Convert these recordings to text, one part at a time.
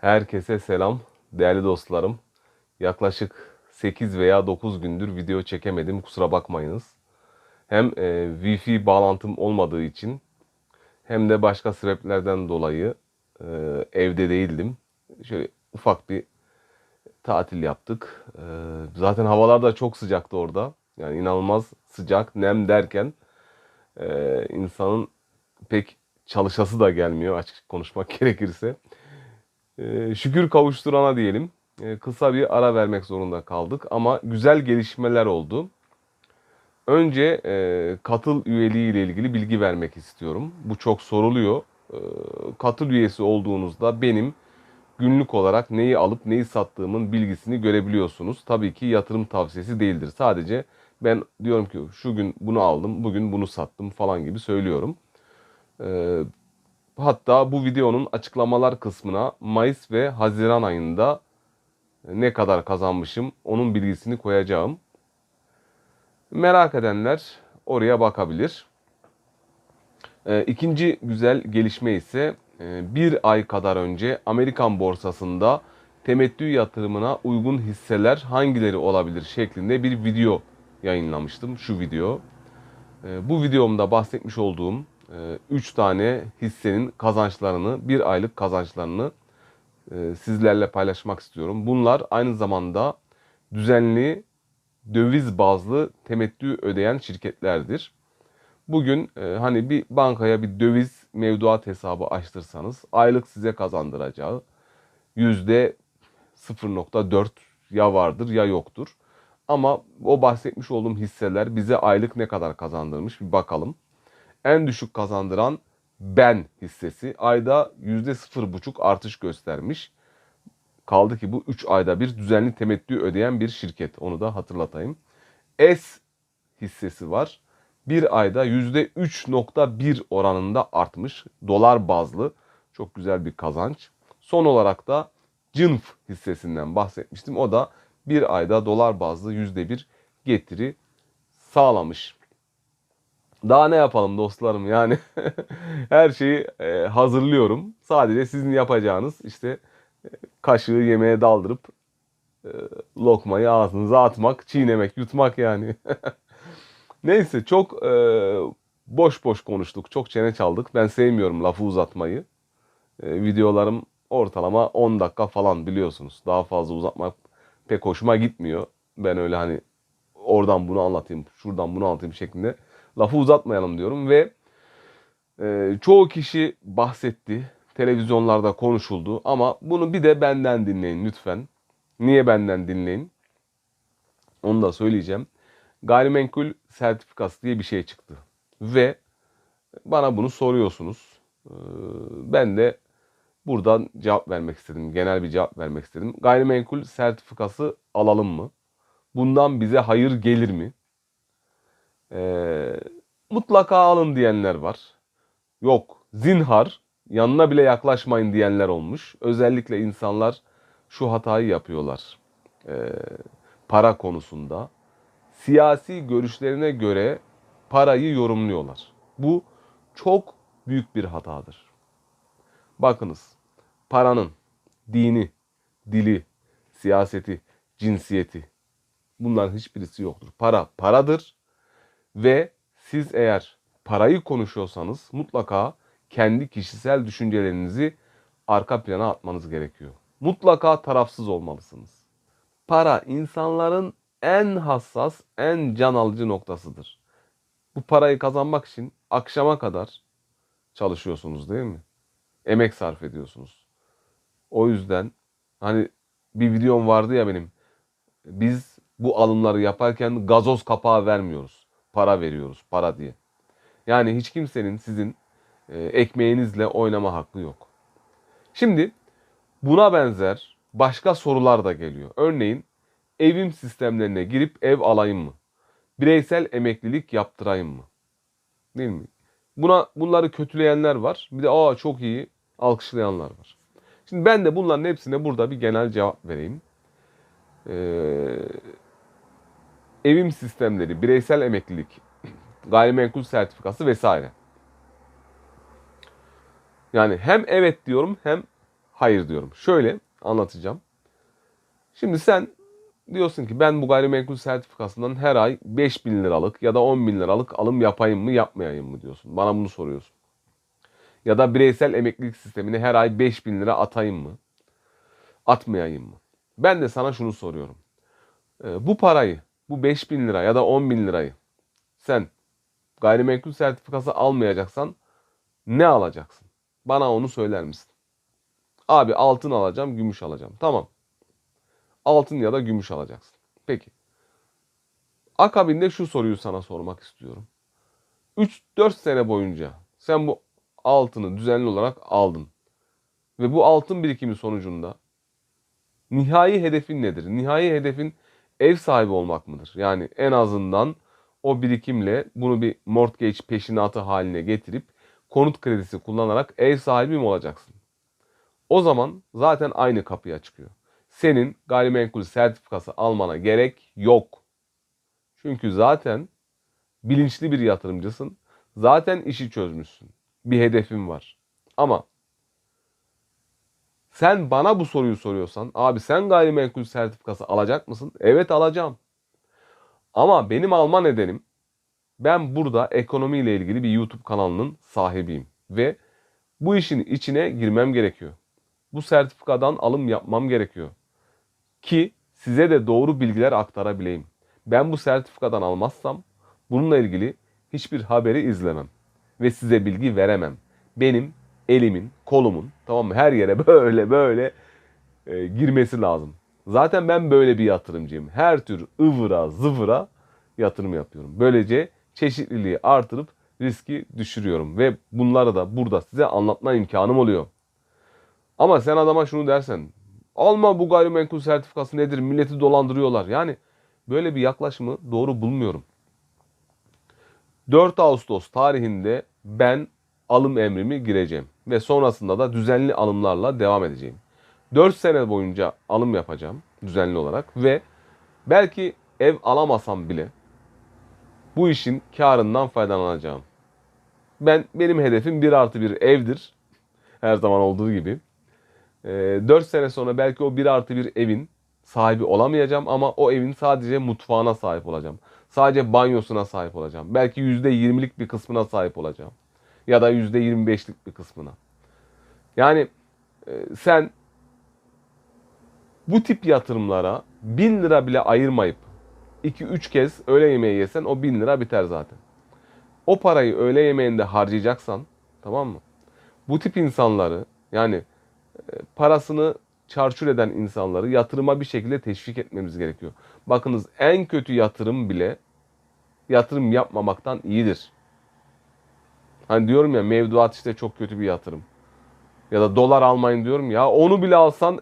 Herkese selam değerli dostlarım. Yaklaşık 8 veya 9 gündür video çekemedim kusura bakmayınız. Hem e, Wi-Fi bağlantım olmadığı için hem de başka sebeplerden dolayı e, evde değildim. Şöyle ufak bir tatil yaptık. E, zaten havalar da çok sıcaktı orada. Yani inanılmaz sıcak, nem derken e, insanın pek çalışası da gelmiyor açık konuşmak gerekirse. Ee, şükür kavuşturana diyelim. Ee, kısa bir ara vermek zorunda kaldık ama güzel gelişmeler oldu. Önce e, katıl üyeliği ile ilgili bilgi vermek istiyorum. Bu çok soruluyor. Ee, katıl üyesi olduğunuzda benim günlük olarak neyi alıp neyi sattığımın bilgisini görebiliyorsunuz. Tabii ki yatırım tavsiyesi değildir. Sadece ben diyorum ki şu gün bunu aldım, bugün bunu sattım falan gibi söylüyorum. Ee, Hatta bu videonun açıklamalar kısmına Mayıs ve Haziran ayında ne kadar kazanmışım onun bilgisini koyacağım. Merak edenler oraya bakabilir. Ee, ikinci güzel gelişme ise e, bir ay kadar önce Amerikan borsasında temettü yatırımına uygun hisseler hangileri olabilir şeklinde bir video yayınlamıştım. Şu video. Ee, bu videomda bahsetmiş olduğum 3 tane hissenin kazançlarını, bir aylık kazançlarını e, sizlerle paylaşmak istiyorum. Bunlar aynı zamanda düzenli döviz bazlı temettü ödeyen şirketlerdir. Bugün e, hani bir bankaya bir döviz mevduat hesabı açtırsanız aylık size kazandıracağı yüzde 0.4 ya vardır ya yoktur. Ama o bahsetmiş olduğum hisseler bize aylık ne kadar kazandırmış bir bakalım en düşük kazandıran ben hissesi ayda %0,5 artış göstermiş. Kaldı ki bu 3 ayda bir düzenli temettü ödeyen bir şirket. Onu da hatırlatayım. S hissesi var. Bir ayda %3.1 oranında artmış. Dolar bazlı. Çok güzel bir kazanç. Son olarak da Cınf hissesinden bahsetmiştim. O da bir ayda dolar bazlı %1 getiri sağlamış. Daha ne yapalım dostlarım yani her şeyi e, hazırlıyorum. Sadece sizin yapacağınız işte e, kaşığı yemeğe daldırıp e, lokmayı ağzınıza atmak, çiğnemek, yutmak yani. Neyse çok e, boş boş konuştuk, çok çene çaldık. Ben sevmiyorum lafı uzatmayı. E, videolarım ortalama 10 dakika falan biliyorsunuz. Daha fazla uzatmak pek hoşuma gitmiyor. Ben öyle hani oradan bunu anlatayım, şuradan bunu anlatayım şeklinde lafı uzatmayalım diyorum ve e, çoğu kişi bahsetti. Televizyonlarda konuşuldu ama bunu bir de benden dinleyin lütfen. Niye benden dinleyin? Onu da söyleyeceğim. Gayrimenkul sertifikası diye bir şey çıktı. Ve bana bunu soruyorsunuz. Ee, ben de buradan cevap vermek istedim. Genel bir cevap vermek istedim. Gayrimenkul sertifikası alalım mı? Bundan bize hayır gelir mi? Ee, mutlaka alın diyenler var. Yok zinhar yanına bile yaklaşmayın diyenler olmuş. Özellikle insanlar şu hatayı yapıyorlar. Ee, para konusunda. Siyasi görüşlerine göre parayı yorumluyorlar. Bu çok büyük bir hatadır. Bakınız paranın dini, dili, siyaseti, cinsiyeti bunların hiçbirisi yoktur. Para paradır ve siz eğer parayı konuşuyorsanız mutlaka kendi kişisel düşüncelerinizi arka plana atmanız gerekiyor. Mutlaka tarafsız olmalısınız. Para insanların en hassas, en can alıcı noktasıdır. Bu parayı kazanmak için akşama kadar çalışıyorsunuz değil mi? Emek sarf ediyorsunuz. O yüzden hani bir videom vardı ya benim. Biz bu alımları yaparken gazoz kapağı vermiyoruz para veriyoruz para diye. Yani hiç kimsenin sizin e, ekmeğinizle oynama hakkı yok. Şimdi buna benzer başka sorular da geliyor. Örneğin evim sistemlerine girip ev alayım mı? Bireysel emeklilik yaptırayım mı? Değil mi? Buna bunları kötüleyenler var. Bir de aa çok iyi alkışlayanlar var. Şimdi ben de bunların hepsine burada bir genel cevap vereyim. Ee, evim sistemleri, bireysel emeklilik, gayrimenkul sertifikası vesaire. Yani hem evet diyorum hem hayır diyorum. Şöyle anlatacağım. Şimdi sen diyorsun ki ben bu gayrimenkul sertifikasından her ay 5 bin liralık ya da 10 bin liralık alım yapayım mı yapmayayım mı diyorsun. Bana bunu soruyorsun. Ya da bireysel emeklilik sistemine her ay 5 bin lira atayım mı? Atmayayım mı? Ben de sana şunu soruyorum. Ee, bu parayı, bu 5 bin lira ya da 10 bin lirayı sen gayrimenkul sertifikası almayacaksan ne alacaksın? Bana onu söyler misin? Abi altın alacağım, gümüş alacağım. Tamam. Altın ya da gümüş alacaksın. Peki. Akabinde şu soruyu sana sormak istiyorum. 3-4 sene boyunca sen bu altını düzenli olarak aldın. Ve bu altın birikimi sonucunda nihai hedefin nedir? Nihai hedefin ev sahibi olmak mıdır? Yani en azından o birikimle bunu bir mortgage peşinatı haline getirip konut kredisi kullanarak ev sahibi mi olacaksın? O zaman zaten aynı kapıya çıkıyor. Senin gayrimenkul sertifikası almana gerek yok. Çünkü zaten bilinçli bir yatırımcısın. Zaten işi çözmüşsün. Bir hedefin var. Ama sen bana bu soruyu soruyorsan, abi sen gayrimenkul sertifikası alacak mısın? Evet alacağım. Ama benim alma nedenim ben burada ekonomiyle ilgili bir YouTube kanalının sahibiyim ve bu işin içine girmem gerekiyor. Bu sertifikadan alım yapmam gerekiyor. Ki size de doğru bilgiler aktarabileyim. Ben bu sertifikadan almazsam bununla ilgili hiçbir haberi izlemem ve size bilgi veremem. Benim elimin, kolumun tamam mı her yere böyle böyle e, girmesi lazım. Zaten ben böyle bir yatırımcıyım. Her tür ıvıra zıvıra yatırım yapıyorum. Böylece çeşitliliği artırıp riski düşürüyorum ve bunları da burada size anlatma imkanım oluyor. Ama sen adama şunu dersen, alma bu gayrimenkul sertifikası nedir, milleti dolandırıyorlar. Yani böyle bir yaklaşımı doğru bulmuyorum. 4 Ağustos tarihinde ben alım emrimi gireceğim ve sonrasında da düzenli alımlarla devam edeceğim. 4 sene boyunca alım yapacağım düzenli olarak ve belki ev alamasam bile bu işin karından faydalanacağım. Ben benim hedefim 1 artı 1 evdir. Her zaman olduğu gibi. E, 4 sene sonra belki o 1 artı 1 evin sahibi olamayacağım ama o evin sadece mutfağına sahip olacağım. Sadece banyosuna sahip olacağım. Belki %20'lik bir kısmına sahip olacağım. Ya da %25'lik bir kısmına. Yani e, sen bu tip yatırımlara 1000 lira bile ayırmayıp 2-3 kez öğle yemeği yesen o 1000 lira biter zaten. O parayı öğle yemeğinde harcayacaksan tamam mı? Bu tip insanları yani e, parasını çarçur eden insanları yatırıma bir şekilde teşvik etmemiz gerekiyor. Bakınız en kötü yatırım bile yatırım yapmamaktan iyidir. Hani diyorum ya mevduat işte çok kötü bir yatırım. Ya da dolar almayın diyorum ya onu bile alsan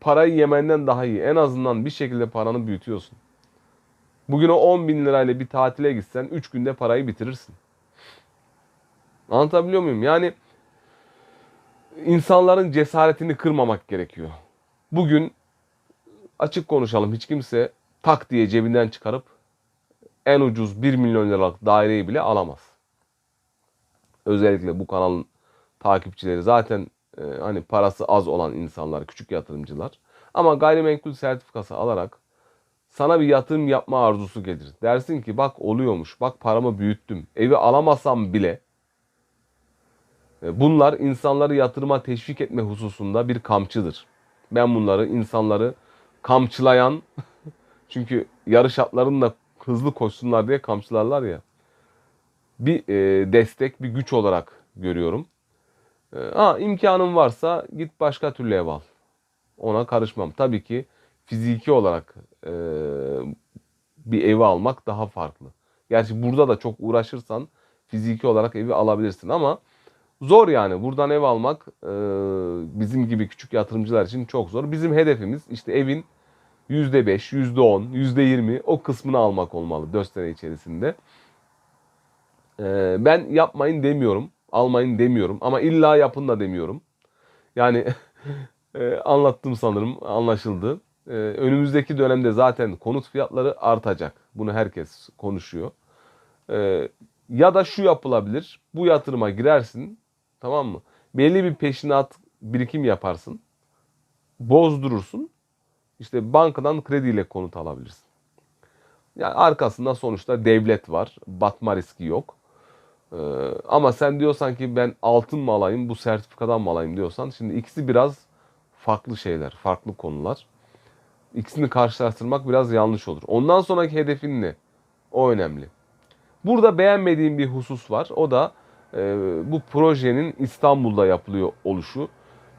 parayı yemenden daha iyi. En azından bir şekilde paranı büyütüyorsun. Bugün o 10 bin lirayla bir tatile gitsen 3 günde parayı bitirirsin. Anlatabiliyor muyum? Yani insanların cesaretini kırmamak gerekiyor. Bugün açık konuşalım hiç kimse tak diye cebinden çıkarıp en ucuz 1 milyon liralık daireyi bile alamaz. Özellikle bu kanalın takipçileri zaten e, hani parası az olan insanlar, küçük yatırımcılar. Ama gayrimenkul sertifikası alarak sana bir yatırım yapma arzusu gelir. Dersin ki bak oluyormuş, bak paramı büyüttüm. Evi alamasam bile e, bunlar insanları yatırıma teşvik etme hususunda bir kamçıdır. Ben bunları insanları kamçılayan çünkü yarış atlarında hızlı koşsunlar diye kamçılarlar ya. Bir e, destek, bir güç olarak görüyorum. E, ha imkanın varsa git başka türlü ev al. Ona karışmam. Tabii ki fiziki olarak e, bir evi almak daha farklı. Gerçi burada da çok uğraşırsan fiziki olarak evi alabilirsin ama zor yani. Buradan ev almak e, bizim gibi küçük yatırımcılar için çok zor. Bizim hedefimiz işte evin %5, %10, %20 o kısmını almak olmalı 4 sene içerisinde. E, ben yapmayın demiyorum, almayın demiyorum ama illa yapın da demiyorum. Yani e, anlattım sanırım, anlaşıldı. Ee, önümüzdeki dönemde zaten konut fiyatları artacak. Bunu herkes konuşuyor. Ee, ya da şu yapılabilir. Bu yatırıma girersin. Tamam mı? Belli bir peşinat birikim yaparsın. bozdurursun. İşte bankadan krediyle konut alabilirsin. Yani arkasında sonuçta devlet var. Batma riski yok. Ee, ama sen diyorsan ki ben altın mı alayım, bu sertifikadan mı alayım diyorsan şimdi ikisi biraz farklı şeyler, farklı konular. İkisini karşılaştırmak biraz yanlış olur. Ondan sonraki hedefin ne? O önemli. Burada beğenmediğim bir husus var. O da e, bu projenin İstanbul'da yapılıyor oluşu.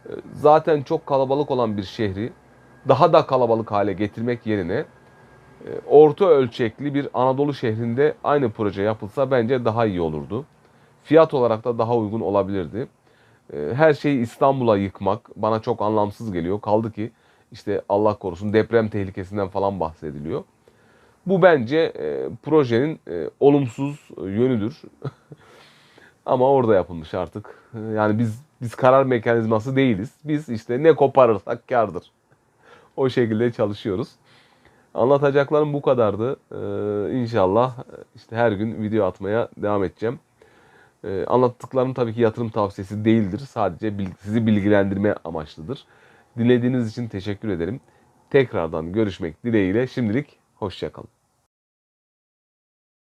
E, zaten çok kalabalık olan bir şehri daha da kalabalık hale getirmek yerine orta ölçekli bir Anadolu şehrinde aynı proje yapılsa bence daha iyi olurdu. Fiyat olarak da daha uygun olabilirdi. E, Her şeyi İstanbul'a yıkmak bana çok anlamsız geliyor. Kaldı ki işte Allah korusun deprem tehlikesinden falan bahsediliyor. Bu bence e, projenin e, olumsuz yönüdür. Ama orada yapılmış artık. Yani biz biz karar mekanizması değiliz. Biz işte ne koparırsak kardır. O şekilde çalışıyoruz. Anlatacaklarım bu kadardı. Ee, inşallah işte her gün video atmaya devam edeceğim. Ee, anlattıklarım tabii ki yatırım tavsiyesi değildir. Sadece bil- sizi bilgilendirme amaçlıdır. Dinlediğiniz için teşekkür ederim. Tekrardan görüşmek dileğiyle şimdilik hoşçakalın.